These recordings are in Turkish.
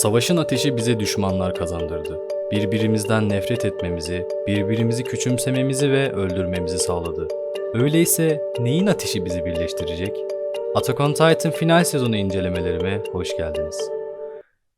Savaşın ateşi bize düşmanlar kazandırdı. Birbirimizden nefret etmemizi, birbirimizi küçümsememizi ve öldürmemizi sağladı. Öyleyse neyin ateşi bizi birleştirecek? Attack on Titan final sezonu incelemelerime hoş geldiniz.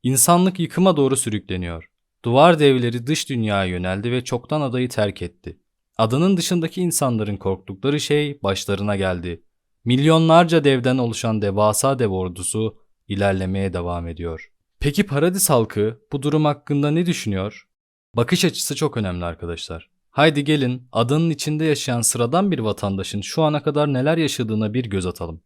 İnsanlık yıkıma doğru sürükleniyor. Duvar devleri dış dünyaya yöneldi ve çoktan adayı terk etti. Adanın dışındaki insanların korktukları şey başlarına geldi. Milyonlarca devden oluşan devasa dev ordusu ilerlemeye devam ediyor. Peki Paradis halkı bu durum hakkında ne düşünüyor? Bakış açısı çok önemli arkadaşlar. Haydi gelin adanın içinde yaşayan sıradan bir vatandaşın şu ana kadar neler yaşadığına bir göz atalım.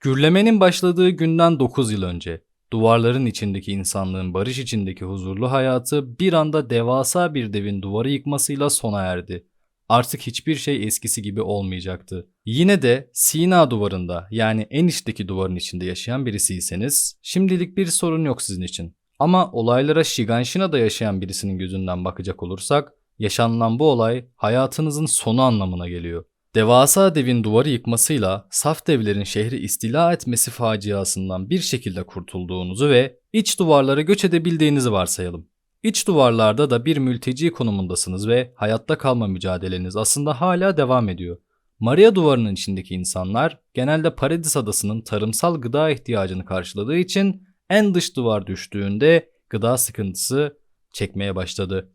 Gürlemenin başladığı günden 9 yıl önce duvarların içindeki insanlığın barış içindeki huzurlu hayatı bir anda devasa bir devin duvarı yıkmasıyla sona erdi. Artık hiçbir şey eskisi gibi olmayacaktı. Yine de Sina duvarında yani en içteki duvarın içinde yaşayan birisiyseniz şimdilik bir sorun yok sizin için. Ama olaylara Shiganshina'da yaşayan birisinin gözünden bakacak olursak yaşanılan bu olay hayatınızın sonu anlamına geliyor. Devasa devin duvarı yıkmasıyla saf devlerin şehri istila etmesi faciasından bir şekilde kurtulduğunuzu ve iç duvarlara göç edebildiğinizi varsayalım. İç duvarlarda da bir mülteci konumundasınız ve hayatta kalma mücadeleniz aslında hala devam ediyor. Maria duvarının içindeki insanlar genelde Paradis adasının tarımsal gıda ihtiyacını karşıladığı için en dış duvar düştüğünde gıda sıkıntısı çekmeye başladı.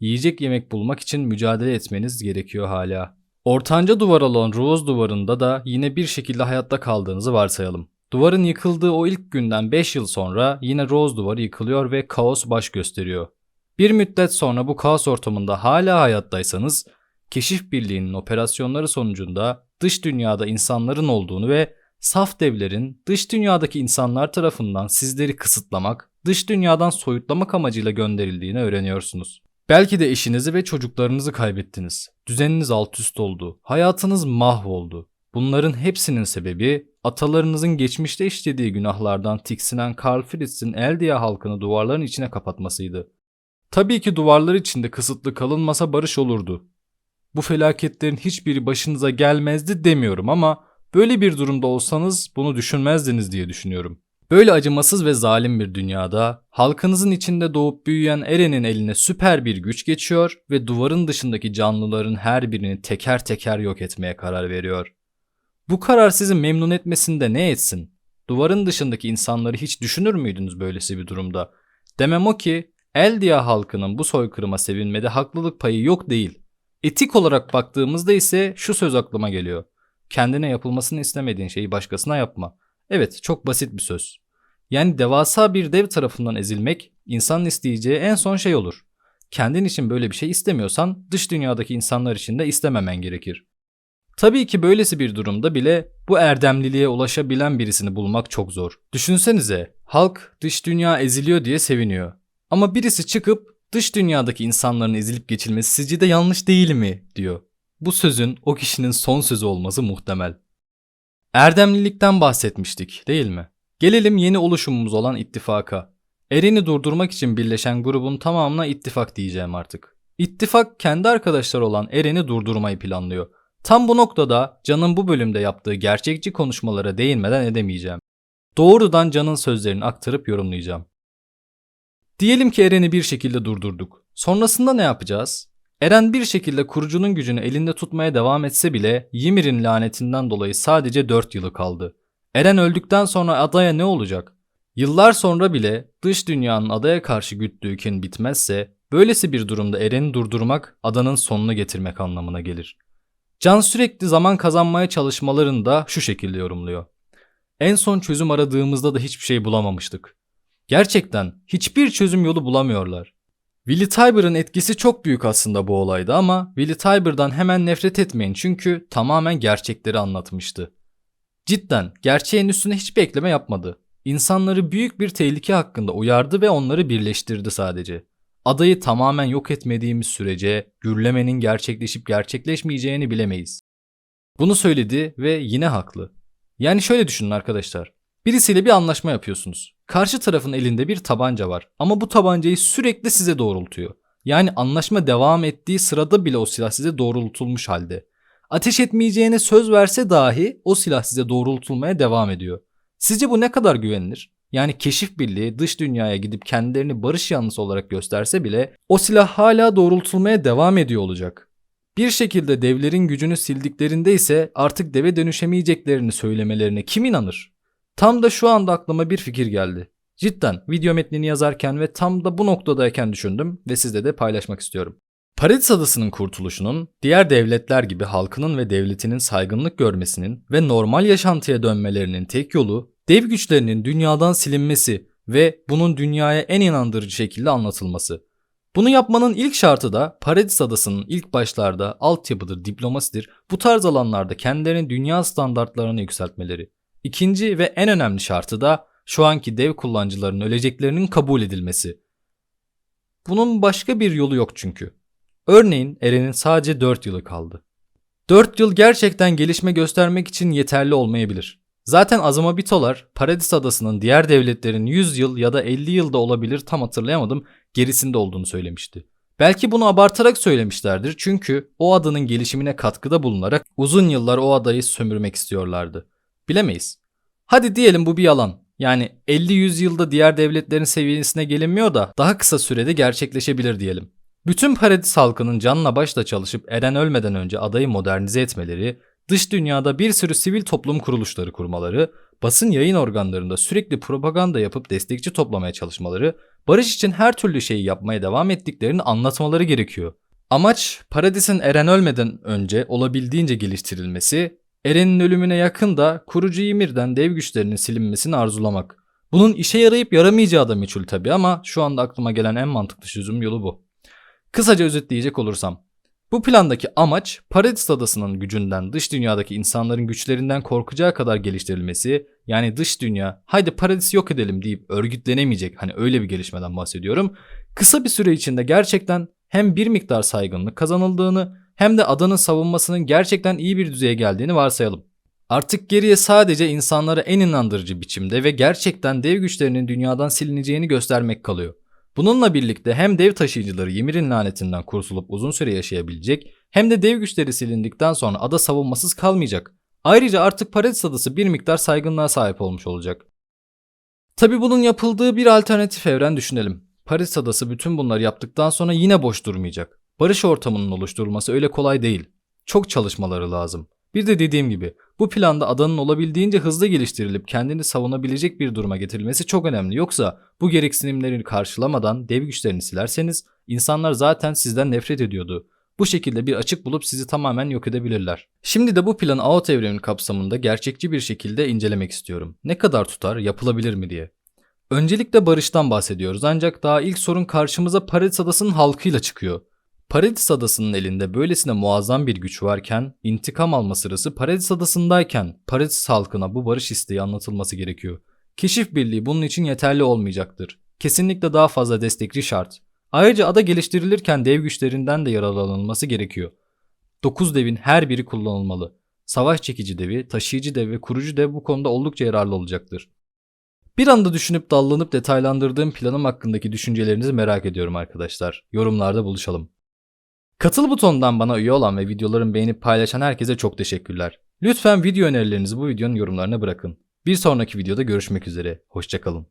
Yiyecek yemek bulmak için mücadele etmeniz gerekiyor hala. Ortanca duvar olan Rose duvarında da yine bir şekilde hayatta kaldığınızı varsayalım. Duvarın yıkıldığı o ilk günden 5 yıl sonra yine Rose duvarı yıkılıyor ve kaos baş gösteriyor. Bir müddet sonra bu kaos ortamında hala hayattaysanız, keşif birliğinin operasyonları sonucunda dış dünyada insanların olduğunu ve saf devlerin dış dünyadaki insanlar tarafından sizleri kısıtlamak, dış dünyadan soyutlamak amacıyla gönderildiğini öğreniyorsunuz. Belki de eşinizi ve çocuklarınızı kaybettiniz. Düzeniniz alt üst oldu. Hayatınız mahvoldu. Bunların hepsinin sebebi atalarınızın geçmişte işlediği günahlardan tiksinen Karl Fritz'in Eldia halkını duvarların içine kapatmasıydı. Tabii ki duvarlar içinde kısıtlı kalınmasa barış olurdu. Bu felaketlerin hiçbiri başınıza gelmezdi demiyorum ama böyle bir durumda olsanız bunu düşünmezdiniz diye düşünüyorum. Böyle acımasız ve zalim bir dünyada halkınızın içinde doğup büyüyen Eren'in eline süper bir güç geçiyor ve duvarın dışındaki canlıların her birini teker teker yok etmeye karar veriyor. Bu karar sizi memnun etmesinde ne etsin? Duvarın dışındaki insanları hiç düşünür müydünüz böylesi bir durumda? Demem o ki Eldia halkının bu soykırıma sevinmede haklılık payı yok değil. Etik olarak baktığımızda ise şu söz aklıma geliyor. Kendine yapılmasını istemediğin şeyi başkasına yapma. Evet çok basit bir söz. Yani devasa bir dev tarafından ezilmek insanın isteyeceği en son şey olur. Kendin için böyle bir şey istemiyorsan dış dünyadaki insanlar için de istememen gerekir. Tabii ki böylesi bir durumda bile bu erdemliliğe ulaşabilen birisini bulmak çok zor. Düşünsenize halk dış dünya eziliyor diye seviniyor. Ama birisi çıkıp dış dünyadaki insanların ezilip geçilmesi sizce de yanlış değil mi diyor. Bu sözün o kişinin son sözü olması muhtemel. Erdemlilikten bahsetmiştik değil mi? Gelelim yeni oluşumumuz olan ittifaka. Eren'i durdurmak için birleşen grubun tamamına ittifak diyeceğim artık. İttifak kendi arkadaşları olan Eren'i durdurmayı planlıyor. Tam bu noktada Can'ın bu bölümde yaptığı gerçekçi konuşmalara değinmeden edemeyeceğim. Doğrudan Can'ın sözlerini aktarıp yorumlayacağım. Diyelim ki Eren'i bir şekilde durdurduk. Sonrasında ne yapacağız? Eren bir şekilde kurucunun gücünü elinde tutmaya devam etse bile Ymir'in lanetinden dolayı sadece 4 yılı kaldı. Eren öldükten sonra adaya ne olacak? Yıllar sonra bile dış dünyanın adaya karşı güttüğü kin bitmezse böylesi bir durumda Eren'i durdurmak adanın sonunu getirmek anlamına gelir. Can sürekli zaman kazanmaya çalışmalarını da şu şekilde yorumluyor. En son çözüm aradığımızda da hiçbir şey bulamamıştık. Gerçekten hiçbir çözüm yolu bulamıyorlar. Willy Tiber'ın etkisi çok büyük aslında bu olayda ama Willy Tiber'dan hemen nefret etmeyin çünkü tamamen gerçekleri anlatmıştı. Cidden gerçeğin üstüne hiç bekleme yapmadı. İnsanları büyük bir tehlike hakkında uyardı ve onları birleştirdi sadece. Adayı tamamen yok etmediğimiz sürece gürlemenin gerçekleşip gerçekleşmeyeceğini bilemeyiz. Bunu söyledi ve yine haklı. Yani şöyle düşünün arkadaşlar. Birisiyle bir anlaşma yapıyorsunuz. Karşı tarafın elinde bir tabanca var ama bu tabancayı sürekli size doğrultuyor. Yani anlaşma devam ettiği sırada bile o silah size doğrultulmuş halde. Ateş etmeyeceğine söz verse dahi o silah size doğrultulmaya devam ediyor. Sizce bu ne kadar güvenilir? Yani keşif birliği dış dünyaya gidip kendilerini barış yanlısı olarak gösterse bile o silah hala doğrultulmaya devam ediyor olacak. Bir şekilde devlerin gücünü sildiklerinde ise artık deve dönüşemeyeceklerini söylemelerine kim inanır? Tam da şu anda aklıma bir fikir geldi. Cidden video metnini yazarken ve tam da bu noktadayken düşündüm ve sizle de paylaşmak istiyorum. Paradis Adası'nın kurtuluşunun, diğer devletler gibi halkının ve devletinin saygınlık görmesinin ve normal yaşantıya dönmelerinin tek yolu dev güçlerinin dünyadan silinmesi ve bunun dünyaya en inandırıcı şekilde anlatılması. Bunu yapmanın ilk şartı da Paradis Adası'nın ilk başlarda altyapıdır, diplomasidir, bu tarz alanlarda kendilerinin dünya standartlarını yükseltmeleri. İkinci ve en önemli şartı da şu anki dev kullanıcıların öleceklerinin kabul edilmesi. Bunun başka bir yolu yok çünkü. Örneğin Eren'in sadece 4 yılı kaldı. 4 yıl gerçekten gelişme göstermek için yeterli olmayabilir. Zaten Azama Bitolar, Paradis Adası'nın diğer devletlerin 100 yıl ya da 50 yılda olabilir tam hatırlayamadım gerisinde olduğunu söylemişti. Belki bunu abartarak söylemişlerdir çünkü o adanın gelişimine katkıda bulunarak uzun yıllar o adayı sömürmek istiyorlardı. Bilemeyiz. Hadi diyelim bu bir yalan. Yani 50-100 yılda diğer devletlerin seviyesine gelinmiyor da daha kısa sürede gerçekleşebilir diyelim. Bütün Paradis halkının canla başla çalışıp Eren ölmeden önce adayı modernize etmeleri, dış dünyada bir sürü sivil toplum kuruluşları kurmaları, basın yayın organlarında sürekli propaganda yapıp destekçi toplamaya çalışmaları, barış için her türlü şeyi yapmaya devam ettiklerini anlatmaları gerekiyor. Amaç Paradis'in Eren ölmeden önce olabildiğince geliştirilmesi, Eren'in ölümüne yakın da kurucu Ymir'den dev güçlerinin silinmesini arzulamak. Bunun işe yarayıp yaramayacağı da meçhul tabi ama şu anda aklıma gelen en mantıklı çözüm yolu bu. Kısaca özetleyecek olursam. Bu plandaki amaç Paradis Adası'nın gücünden dış dünyadaki insanların güçlerinden korkacağı kadar geliştirilmesi yani dış dünya haydi Paradis'i yok edelim deyip örgütlenemeyecek hani öyle bir gelişmeden bahsediyorum. Kısa bir süre içinde gerçekten hem bir miktar saygınlık kazanıldığını hem de adanın savunmasının gerçekten iyi bir düzeye geldiğini varsayalım. Artık geriye sadece insanlara en inandırıcı biçimde ve gerçekten dev güçlerinin dünyadan silineceğini göstermek kalıyor. Bununla birlikte hem dev taşıyıcıları Ymir'in lanetinden kurtulup uzun süre yaşayabilecek hem de dev güçleri silindikten sonra ada savunmasız kalmayacak. Ayrıca artık Paradis Adası bir miktar saygınlığa sahip olmuş olacak. Tabi bunun yapıldığı bir alternatif evren düşünelim. Paris Adası bütün bunları yaptıktan sonra yine boş durmayacak. Barış ortamının oluşturulması öyle kolay değil. Çok çalışmaları lazım. Bir de dediğim gibi bu planda adanın olabildiğince hızlı geliştirilip kendini savunabilecek bir duruma getirilmesi çok önemli. Yoksa bu gereksinimleri karşılamadan dev güçlerini silerseniz insanlar zaten sizden nefret ediyordu. Bu şekilde bir açık bulup sizi tamamen yok edebilirler. Şimdi de bu planı AOT evrenin kapsamında gerçekçi bir şekilde incelemek istiyorum. Ne kadar tutar, yapılabilir mi diye. Öncelikle barıştan bahsediyoruz ancak daha ilk sorun karşımıza Paradis Adası'nın halkıyla çıkıyor. Paradis Adası'nın elinde böylesine muazzam bir güç varken intikam alma sırası Paradis Adası'ndayken Paradis halkına bu barış isteği anlatılması gerekiyor. Keşif birliği bunun için yeterli olmayacaktır. Kesinlikle daha fazla destekçi şart. Ayrıca ada geliştirilirken dev güçlerinden de yararlanılması gerekiyor. 9 devin her biri kullanılmalı. Savaş çekici devi, taşıyıcı dev ve kurucu dev bu konuda oldukça yararlı olacaktır. Bir anda düşünüp dallanıp detaylandırdığım planım hakkındaki düşüncelerinizi merak ediyorum arkadaşlar. Yorumlarda buluşalım. Katıl butonundan bana üye olan ve videolarımı beğenip paylaşan herkese çok teşekkürler. Lütfen video önerilerinizi bu videonun yorumlarına bırakın. Bir sonraki videoda görüşmek üzere. Hoşçakalın.